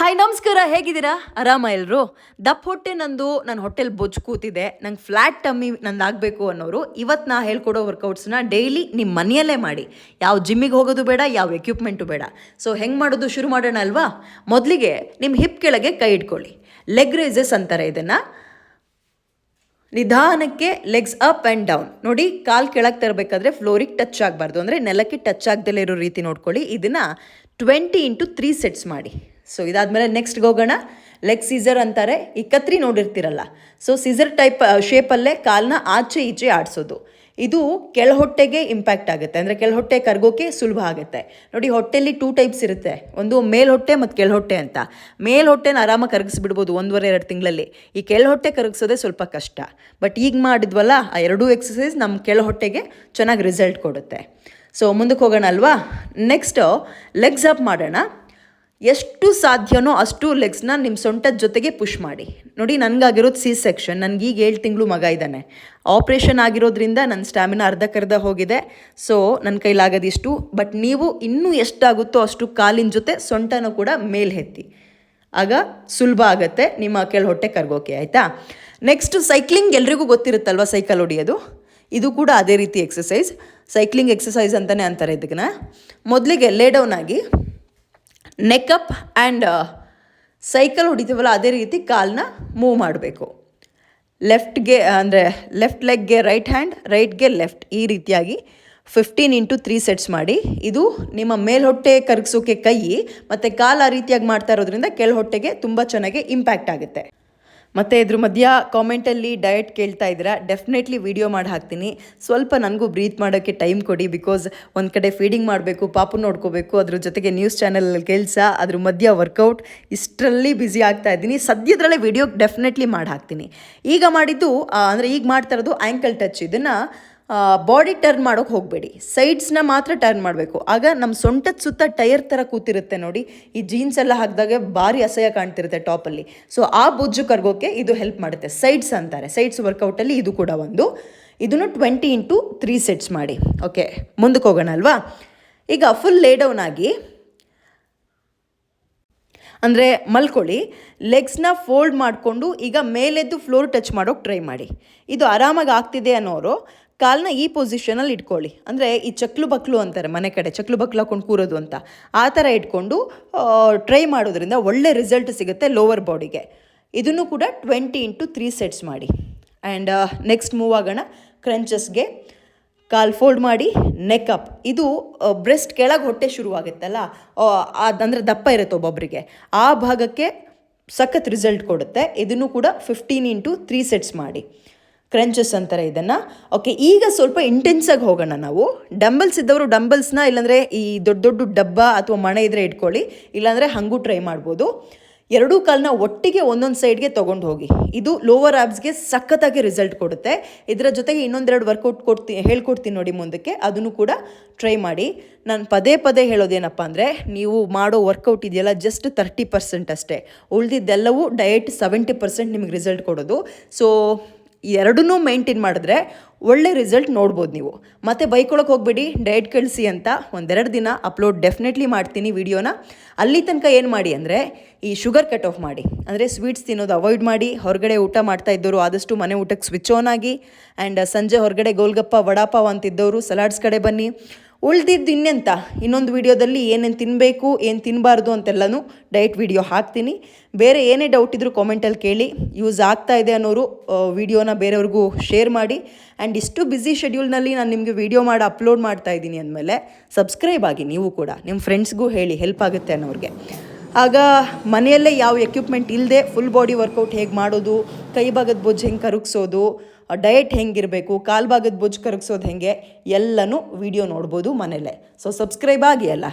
Hi ನಮಸ್ಕಾರ, ಹೇಗಿದ್ದೀರಾ? ಆರಾಮ ಎಲ್ಲರೂ ದಪ್ಪ ಹೊಟ್ಟೆ ನಂದು ನನ್ನ ಹೊಟ್ಟೆಲ್ ಬೊಜ್ಜು ಕೂತಿದೆ. ನಂಗೆ ಫ್ಲ್ಯಾಟ್ ಟಮ್ಮಿ ನಂದು ಆಗಬೇಕು ಅನ್ನೋರು ಇವತ್ತು ನಾ ಹೇಳ್ಕೊಡೋ ವರ್ಕೌಟ್ಸ್ನ ಡೈಲಿ ನಿಮ್ಮ ಮನೆಯಲ್ಲೇ ಮಾಡಿ. ಯಾವ ಜಿಮ್ಮಿಗೆ ಹೋಗೋದು ಬೇಡ, ಯಾವ ಎಕ್ವಿಪ್ಮೆಂಟು ಬೇಡ. ಸೊ ಹೆಂಗೆ ಮಾಡೋದು ಶುರು ಮಾಡೋಣ ಅಲ್ವಾ? ಮೊದಲಿಗೆ ನಿಮ್ಮ ಹಿಪ್ ಕೆಳಗೆ ಕೈ ಇಟ್ಕೊಳ್ಳಿ. ಲೆಗ್ ರೇಸಸ್ ಅಂತಾರೆ ಇದನ್ನು. ನಿಧಾನಕ್ಕೆ ಲೆಗ್ಸ್ ಅಪ್ ಆ್ಯಂಡ್ ಡೌನ್ ನೋಡಿ, ಕಾಲು ಕೆಳಗೆ ತರಬೇಕಾದ್ರೆ ಫ್ಲೋರಿಗೆ ಟಚ್ ಆಗಬಾರ್ದು. ಅಂದರೆ ನೆಲಕ್ಕೆ ಟಚ್ ಆಗದಲ್ಲೇ ಇರೋ ರೀತಿ ನೋಡ್ಕೊಳ್ಳಿ. ಇದನ್ನು ಟ್ವೆಂಟಿ ಇಂಟು ತ್ರೀ ಸೆಟ್ಸ್ ಮಾಡಿ. ಸೊ ಇದಾದಮೇಲೆ ನೆಕ್ಸ್ಟ್ಗೆ ಹೋಗೋಣ ಲೆಗ್ ಸೀಸರ್ ಅಂತಾರೆ, ಈ ಕತ್ರಿ ನೋಡಿರ್ತೀರಲ್ಲ. ಸೊ ಸೀಸರ್ ಟೈಪ್ ಶೇಪಲ್ಲೇ ಕಾಲನ್ನ ಆಚೆ ಈಚೆ ಆಡಿಸೋದು. ಇದು ಕೆಳಹೊಟ್ಟೆಗೆ ಇಂಪ್ಯಾಕ್ಟ್ ಆಗುತ್ತೆ. ಅಂದರೆ ಕೆಳಹೊಟ್ಟೆ ಕರ್ಗೋಕೆ ಸುಲಭ ಆಗುತ್ತೆ. ನೋಡಿ, ಹೊಟ್ಟೆಲಿ ಟೂ ಟೈಪ್ಸ್ ಇರುತ್ತೆ. ಒಂದು ಮೇಲ್ಹೊಟ್ಟೆ ಮತ್ತು ಕೆಳಹೊಟ್ಟೆ ಅಂತ. ಮೇಲ್ಹೊಟ್ಟೆನ ಆರಾಮಾಗಿ ಕರಗಿಸ್ಬಿಡ್ಬೋದು ಒಂದೂವರೆ, ಎರಡು ತಿಂಗಳಲ್ಲಿ. ಈ ಕೆಳಹೊಟ್ಟೆ ಕರಗಿಸೋದೇ ಸ್ವಲ್ಪ ಕಷ್ಟ. ಬಟ್ ಈಗ ಮಾಡಿದ್ವಲ್ಲ, ಆ ಎರಡೂ ಎಕ್ಸಸೈಸ್ ನಮ್ಮ ಕೆಳಹೊಟ್ಟೆಗೆ ಚೆನ್ನಾಗಿ ರಿಸಲ್ಟ್ ಕೊಡುತ್ತೆ. ಸೊ ಮುಂದಕ್ಕೆ ಹೋಗೋಣ ಅಲ್ವಾ? ನೆಕ್ಸ್ಟು ಲೆಗ್ಸ್ ಅಪ್ ಮಾಡೋಣ. ಎಷ್ಟು ಸಾಧ್ಯನೋ ಅಷ್ಟು ಲೆಗ್ಸ್ನ ನಿಮ್ಮ ಸೊಂಟದ ಜೊತೆಗೆ ಪುಷ್ ಮಾಡಿ. ನೋಡಿ, ನನಗಾಗಿರೋದು ಸಿ ಸೆಕ್ಷನ್ ನನಗೆ ಈಗ ಏಳು ತಿಂಗಳು ಮಗ ಇದ್ದಾನೆ. ಆಪ್ರೇಷನ್ ಆಗಿರೋದ್ರಿಂದ ನನ್ನ ಸ್ಟ್ಯಾಮಿನಾ ಅರ್ಧಕ್ಕರ್ಧ ಹೋಗಿದೆ. ಸೊ ನನ್ನ ಕೈಲಾಗೋದಿಷ್ಟು ಬಟ್ ನೀವು ಇನ್ನೂ ಎಷ್ಟಾಗುತ್ತೋ ಅಷ್ಟು ಕಾಲಿನ ಜೊತೆ ಸೊಂಟನೂ ಕೂಡ ಮೇಲೆ ಎತ್ತಿ. ಆಗ ಸುಲಭ ಆಗುತ್ತೆ ನಿಮ್ಮ ಕೆಳ ಹೊಟ್ಟೆ ಕರ್ಗೋಕೆ, ಆಯಿತಾ? ನೆಕ್ಸ್ಟ್ ಸೈಕ್ಲಿಂಗ್ ಎಲ್ರಿಗೂ ಗೊತ್ತಿರುತ್ತಲ್ವ ಸೈಕಲ್ ಹೊಡಿಯೋದು? ಇದು ಕೂಡ ಅದೇ ರೀತಿ ಎಕ್ಸಸೈಸ್ ಸೈಕ್ಲಿಂಗ್ ಎಕ್ಸಸೈಸ್ ಅಂತಲೇ ಅಂತಾರೆ ಇದಕ್ಕನ್ನ ಮೊದಲಿಗೆ ಲೇ ಡೌನ್ ಆಗಿ ನೆಕ್ ಅಪ್ ಆ್ಯಂಡ್ ಸೈಕಲ್ ಹೊಡಿತೀವಲ್ಲ ಅದೇ ರೀತಿ ಕಾಲನ್ನ ಮೂವ್ ಮಾಡಬೇಕು. ಲೆಫ್ಟ್ಗೆ ಅಂದರೆ ಲೆಫ್ಟ್ ಲೆಗ್ಗೆ ರೈಟ್ ಹ್ಯಾಂಡ್ ರೈಟ್ಗೆ ಲೆಫ್ಟ್ ಈ ರೀತಿಯಾಗಿ ಫಿಫ್ಟೀನ್ ಇಂಟು ತ್ರೀ ಸೆಟ್ಸ್ ಮಾಡಿ. ಇದು ನಿಮ್ಮ ಮೇಲ್ಹೊಟ್ಟೆ ಕರಗಿಸೋಕೆ ಕೈ, ಮತ್ತು ಕಾಲು ಆ ರೀತಿಯಾಗಿ ಮಾಡ್ತಾ ಇರೋದ್ರಿಂದ ಕೆಳಹೊಟ್ಟೆಗೆ ತುಂಬ ಚೆನ್ನಾಗಿ ಇಂಪ್ಯಾಕ್ಟ್ ಆಗುತ್ತೆ. ಮತ್ತು ಇದ್ರ ಮಧ್ಯ ಕಾಮೆಂಟಲ್ಲಿ ಡಯಟ್ ಕೇಳ್ತಾ ಇದ್ದೀರಾ ಡೆಫಿನೆಟ್ಲಿ ವಿಡಿಯೋ ಮಾಡಿ ಹಾಕ್ತೀನಿ. ಸ್ವಲ್ಪ ನನಗೂ ಬ್ರೀತ್ ಮಾಡೋಕ್ಕೆ ಟೈಮ್ ಕೊಡಿ ಬಿಕಾಸ್ ಒಂದು ಕಡೆ ಫೀಡಿಂಗ್ ಮಾಡಬೇಕು, ಪಾಪು ನೋಡ್ಕೋಬೇಕು, ಅದ್ರ ಜೊತೆಗೆ ನ್ಯೂಸ್ ಚಾನಲಲ್ಲಿ ಕೆಲಸ ಅದ್ರ ಮಧ್ಯ ವರ್ಕೌಟ್ ಇಷ್ಟರಲ್ಲಿ ಬ್ಯುಸಿ ಆಗ್ತಾ ಇದ್ದೀನಿ. ಸದ್ಯದರಲ್ಲೇ ವಿಡಿಯೋ ಡೆಫಿನೆಟ್ಲಿ ಮಾಡಿ ಹಾಕ್ತೀನಿ. ಈಗ ಮಾಡಿದ್ದು ಅಂದರೆ ಈಗ ಮಾಡ್ತಾ ಇರೋದು ಆ್ಯಂಕಲ್ ಟಚ್ ಇದನ್ನು ಬಾಡಿ ಟರ್ನ್ ಮಾಡೋಕೆ ಹೋಗಬೇಡಿ. ಸೈಡ್ಸ್ನ ಮಾತ್ರ ಟರ್ನ್ ಮಾಡಬೇಕು. ಆಗ ನಮ್ಮ ಸೊಂಟದ ಸುತ್ತ ಟೈರ್ ಥರ ಕೂತಿರುತ್ತೆ ನೋಡಿ. ಈ ಜೀನ್ಸ್ ಎಲ್ಲ ಹಾಕಿದಾಗ ಭಾರಿ ಅಸಹ್ಯ ಕಾಣ್ತಿರುತ್ತೆ ಟಾಪಲ್ಲಿ ಸೊ ಆ ಬೊಜ್ಜು ಕರ್ಗೋಕ್ಕೆ ಇದು ಹೆಲ್ಪ್ ಮಾಡುತ್ತೆ. ಸೈಡ್ಸ್ ಅಂತಾರೆ. ಸೈಡ್ಸ್ ವರ್ಕೌಟಲ್ಲಿ ಇದು ಕೂಡ ಒಂದು. ಇದನ್ನು ಟ್ವೆಂಟಿ ಇಂಟು ತ್ರೀ ಸೆಟ್ಸ್ ಮಾಡಿ. ಓಕೆ ಮುಂದಕ್ಕೆ ಹೋಗೋಣ ಅಲ್ವಾ? ಈಗ ಫುಲ್ ಲೇ ಡೌನ್ ಆಗಿ ಅಂದರೆ ಮಲ್ಕೊಳ್ಳಿ ಲೆಗ್ಸ್ನ ಫೋಲ್ಡ್ ಮಾಡಿಕೊಂಡು ಈಗ ಮೇಲೆದ್ದು ಫ್ಲೋರ್ ಟಚ್ ಮಾಡೋಕೆ ಟ್ರೈ ಮಾಡಿ. ಇದು ಆರಾಮಾಗಿ ಆಗ್ತಿದೆ ಅನ್ನೋರು ಕಾಲನ್ನ ಈ ಪೊಸಿಷನಲ್ಲಿ ಇಟ್ಕೊಳ್ಳಿ. ಅಂದರೆ ಈ ಚಕ್ಲು ಬಕ್ಲು ಅಂತಾರೆ ಮನೆ ಕಡೆ, ಚಕ್ಲು ಬಕ್ಲು ಹಾಕೊಂಡು ಕೂರೋದು ಅಂತ. ಆ ಥರ ಇಟ್ಕೊಂಡು ಟ್ರೈ ಮಾಡೋದ್ರಿಂದ ಒಳ್ಳೆ ರಿಸಲ್ಟ್ ಸಿಗುತ್ತೆ ಲೋವರ್ ಬಾಡಿಗೆ ಇದನ್ನು ಕೂಡ ಟ್ವೆಂಟಿ ಇಂಟು ತ್ರೀ ಸೆಟ್ಸ್ ಮಾಡಿ. ಆ್ಯಂಡ್ ನೆಕ್ಸ್ಟ್ ಮೂವ್ ಆಗೋಣ ಕ್ರಂಚಸ್ಗೆ ಕಾಲ್ ಫೋಲ್ಡ್ ಮಾಡಿ ನೆಕ್ ಅಪ್ ಇದು ಬ್ರೆಸ್ಟ್ ಕೆಳಗೆ ಹೊಟ್ಟೆ ಶುರುವಾಗುತ್ತಲ್ಲ ಅದಂದರೆ ದಪ್ಪ ಇರುತ್ತೆ ಒಬ್ಬೊಬ್ಬರಿಗೆ ಆ ಭಾಗಕ್ಕೆ ಸಖತ್ ರಿಸಲ್ಟ್ ಕೊಡುತ್ತೆ. ಇದನ್ನು ಕೂಡ ಫಿಫ್ಟೀನ್ ಇಂಟು ತ್ರೀ ಸೆಟ್ಸ್ ಮಾಡಿ. ಕ್ರಂಚಸ್ ಅಂತಾರೆ ಇದನ್ನು. ಓಕೆ ಈಗ ಸ್ವಲ್ಪ ಇಂಟೆನ್ಸಾಗಿ ಹೋಗೋಣ ನಾವು. ಡಂಬಲ್ಸ್ ಇದ್ದವರು ಡಂಬಲ್ಸ್ನ ಇಲ್ಲಾಂದರೆ ಈ ದೊಡ್ಡ ದೊಡ್ಡ ಡಬ್ಬ ಅಥವಾ ಮಣೆ ಇದ್ದರೆ ಇಟ್ಕೊಳ್ಳಿ. ಇಲ್ಲಾಂದರೆ ಹಾಗೂ ಟ್ರೈ ಮಾಡ್ಬೋದು. ಎರಡೂ ಕಾಲನ್ನ ಒಟ್ಟಿಗೆ ಒಂದೊಂದು ಸೈಡ್ಗೆ ತೊಗೊಂಡು ಹೋಗಿ. ಇದು ಲೋವರ್ ಆ್ಯಬ್ಸ್ಗೆ ಸಖತ್ತಾಗಿ ರಿಸಲ್ಟ್ ಕೊಡುತ್ತೆ. ಇದರ ಜೊತೆಗೆ ಇನ್ನೊಂದೆರಡು ವರ್ಕೌಟ್ ಕೊಡ್ತಿ, ಹೇಳ್ಕೊಡ್ತೀನಿ ನೋಡಿ ಮುಂದಕ್ಕೆ. ಅದನ್ನು ಕೂಡ ಟ್ರೈ ಮಾಡಿ. ನಾನು ಪದೇ ಪದೇ ಹೇಳೋದೇನಪ್ಪ ಅಂದರೆ, ನೀವು ಮಾಡೋ ವರ್ಕೌಟ್ ಇದೆಯಲ್ಲ ಜಸ್ಟ್ ತರ್ಟಿ ಪರ್ಸೆಂಟ್ ಅಷ್ಟೇ. ಉಳಿದಿದ್ದೆಲ್ಲವೂ ಡಯಟ್ ಸೆವೆಂಟಿ ಪರ್ಸೆಂಟ್ ನಿಮಗೆ ರಿಸಲ್ಟ್ ಕೊಡೋದು. ಸೊ ಎರಡನ್ನೂ ಮೈಂಟೈನ್ ಮಾಡಿದ್ರೆ ಒಳ್ಳೆ ರಿಸಲ್ಟ್ ನೋಡ್ಬೋದು ನೀವು. ಮತ್ತೆ ಬೈಕೊಳಕ್ಕೆ ಹೋಗ್ಬೇಡಿ, ಡಯಟ್ ಕಳಿಸಿ ಅಂತ ಒಂದೆರಡು ದಿನ ಅಪ್ಲೋಡ್ ಡೆಫಿನೆಟ್ಲಿ ಮಾಡ್ತೀನಿ ವಿಡಿಯೋನ. ಅಲ್ಲಿ ತನಕ ಏನು ಮಾಡಿ ಅಂದರೆ ಈ ಶುಗರ್ ಕಟ್ ಆಫ್ ಮಾಡಿ. ಅಂದರೆ ಸ್ವೀಟ್ಸ್ ತಿನ್ನೋದು ಅವಾಯ್ಡ್ ಮಾಡಿ, ಹೊರಗಡೆ ಊಟ ಮಾಡ್ತಾ ಇದ್ದವರು ಆದಷ್ಟು ಮನೆ ಊಟಕ್ಕೆ ಸ್ವಿಚ್ ಆನ್ ಆಗಿ ಆ್ಯಂಡ್ ಸಂಜೆ ಹೊರಗಡೆ ಗೋಲ್ಗಪ್ಪ, ವಡಾಪಾವ್ ಅಂತಿದ್ದವರು ಸಲಾಡ್ಸ್ ಕಡೆ ಬನ್ನಿ. ಉಳ್ದಿದ್ದು ಇನ್ನೆಂತ? ಇನ್ನೊಂದು ವಿಡಿಯೋದಲ್ಲಿ ಏನೇನು ತಿನ್ನಬೇಕು ಏನು ತಿನ್ನಬಾರ್ದು ಅಂತೆಲ್ಲನೂ ಡಯಟ್ ವಿಡಿಯೋ ಹಾಕ್ತೀನಿ. ಬೇರೆ ಏನೇ ಡೌಟ್ ಇದ್ದರೂ ಕಾಮೆಂಟಲ್ಲಿ ಕೇಳಿ. ಯೂಸ್ ಆಗ್ತಾ ಇದೆ ಅನ್ನೋರು ವಿಡಿಯೋನ ಬೇರೆಯವ್ರಿಗೂ ಶೇರ್ ಮಾಡಿ. ಆ್ಯಂಡ್ ಇಷ್ಟು ಬ್ಯುಸಿ ಶೆಡ್ಯೂಲ್ನಲ್ಲಿ ನಾನು ನಿಮಗೆ ವಿಡಿಯೋ ಮಾಡಿ ಅಪ್ಲೋಡ್ ಮಾಡ್ತಾ ಇದ್ದೀನಿ ಅಂದಮೇಲೆ ಸಬ್ಸ್ಕ್ರೈಬ್ ಆಗಿ ನೀವು ಕೂಡ ನಿಮ್ಮ ಫ್ರೆಂಡ್ಸ್ಗೂ ಹೇಳಿ ಹೆಲ್ಪ್ ಆಗುತ್ತೆ ಅನ್ನೋರಿಗೆ. ಆಗ ಮನೆಯಲ್ಲೇ ಯಾವ ಎಕ್ವಿಪ್ಮೆಂಟ್ ಇಲ್ಲದೆ ಫುಲ್ ಬಾಡಿ ವರ್ಕೌಟ್ ಹೇಗೆ ಮಾಡೋದು, ಕೈ ಭಾಗದ ಬೊಜ್ಜು ಹೆಂಗೆ ಕರಗಿಸೋದು ಡಯಟ್ ಹೆಂಗಿರಬೇಕು, ಕಾಲು ಭಾಗದ ಬೊಜ್ಜು ಕರಗಿಸೋದು ಹೆಂಗೆ, ಎಲ್ಲನೂ ವಿಡಿಯೋ ನೋಡ್ಬೋದು ಮನೇಲೆ. ಸೊ ಸಬ್ಸ್ಕ್ರೈಬ್ ಆಗಿ ಅಲ್ಲ?